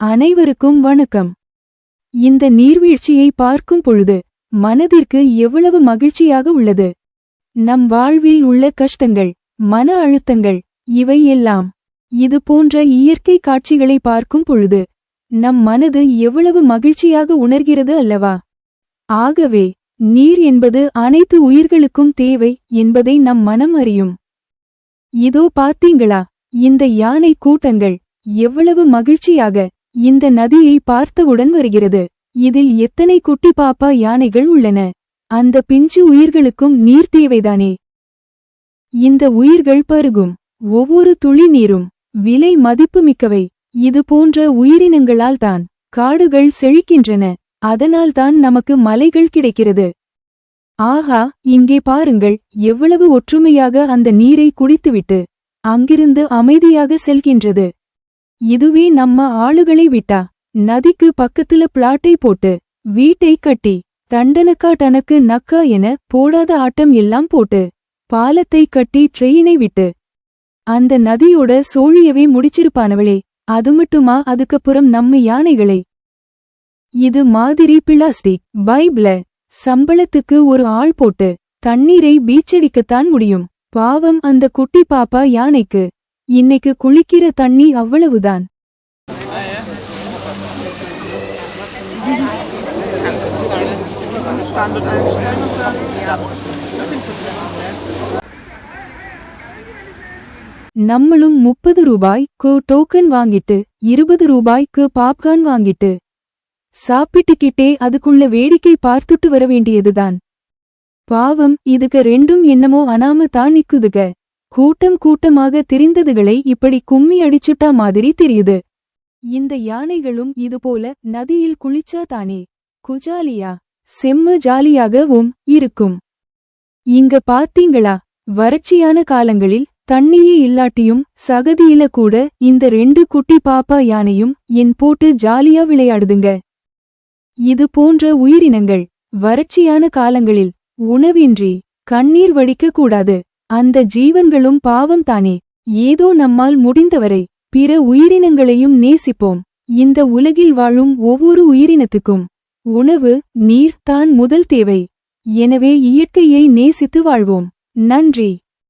அனைவருக்கும் வணக்கம். இந்த நீர்வீழ்ச்சியை பார்க்கும் பொழுது மனதிற்கு எவ்வளவு மகிழ்ச்சியாக உள்ளது. நம் வாழ்வில் உள்ள கஷ்டங்கள் மன அழுத்தங்கள் இவை எல்லாம் இது போன்ற இயற்கை காட்சிகளை பார்க்கும் பொழுது நம் மனது எவ்வளவு மகிழ்ச்சியாக உணர்கிறது அல்லவா? ஆகவே நீர் என்பது அனைத்து உயிர்களுக்கும் தேவை என்பதை நம் மனம் அறியும். இதோ பார்த்தீங்களா இந்த யானை கூட்டங்கள் எவ்வளவு மகிழ்ச்சியாக இந்த நதியை பார்த்தவுடன் வருகிறது. இதில் எத்தனை குட்டி பாப்பா யானைகள் உள்ளன. அந்த பிஞ்சு உயிர்களுக்கும் நீர் தேவைதானே. இந்த உயிர்கள் பருகும். ஒவ்வொரு துளி நீரும். விலை மதிப்பு மிக்கவை. இது போன்ற உயிரினங்களால் தான் காடுகள் செழிக்கின்றன. அதனால்தான் நமக்கு மலைகள் கிடைக்கிறது. ஆஹா இங்கே பாருங்கள். எவ்வளவு ஒற்றுமையாக அந்த நீரை குடித்துவிட்டு அங்கிருந்து அமைதியாக செல்கின்றது. இதுவே நம்ம ஆளுகளை விட்டா. நதிக்கு பக்கத்துல பிளாட்டை போட்டு வீட்டை கட்டி தண்டனக்கா தனக்கு நக்கா என போடாத ஆட்டம் எல்லாம் போட்டு பாலத்தை கட்டி ட்ரெயினை விட்டு. அந்த நதியோட சோழியவே முடிச்சிருப்பானவளே அது மட்டுமா அதுக்கப்புறம் நம்ம யானைகளே? இது மாதிரி பிளாஸ்டிக் பைப்ல சம்பளத்துக்கு ஒரு ஆள் போட்டு தண்ணீரை பீச்சடிக்கத்தான் முடியும். பாவம் அந்த குட்டி பாப்பா யானைக்கு. இன்னைக்கு குளிக்கிற தண்ணி அவ்வளவுதான். நம்மளும் முப்பது ரூபாய்க்கு டோக்கன் வாங்கிட்டு இருபது ரூபாய்க்கு பாப்கார்ன் வாங்கிட்டு சாப்பிட்டுக்கிட்டே அதுக்குள்ள வேடிக்கை பார்த்துட்டு வர வேண்டியதுதான். பாவம் இதுக்கு ரெண்டும் என்னமோ அனாம தான் நிக்குதுக கூட்டம் கூட்டமாக திரிந்ததுகளை இப்படி கும்மி அடிச்சுட்டா மாதிரி தெரியுது. இந்த யானைகளும் இதுபோல நதியில் குளிச்சா தானே? குஜாலியா? செம்ம ஜாலியாகவும் இருக்கும். இங்க பாத்தீங்களா வறட்சியான காலங்களில் தண்ணியே இல்லாட்டியும் சகதியில கூட இந்த ரெண்டு குட்டி பாப்பா யானையும் என் போட்டு ஜாலியா விளையாடுதுங்க. இது போன்ற உயிரினங்கள் வறட்சியான காலங்களில் உணவின்றி கண்ணீர் வடிக்க கூடாது. அந்த ஜீவன்களும் பாவம் தானே. ஏதோ நம்மால் முடிந்தவரை பிற உயிரினங்களையும் நேசிப்போம். இந்த உலகில் வாழும் ஒவ்வொரு உயிரினத்துக்கும் உணவு நீர் தான் முதல் தேவை. எனவே இயற்கையை நேசித்து வாழ்வோம். நன்றி.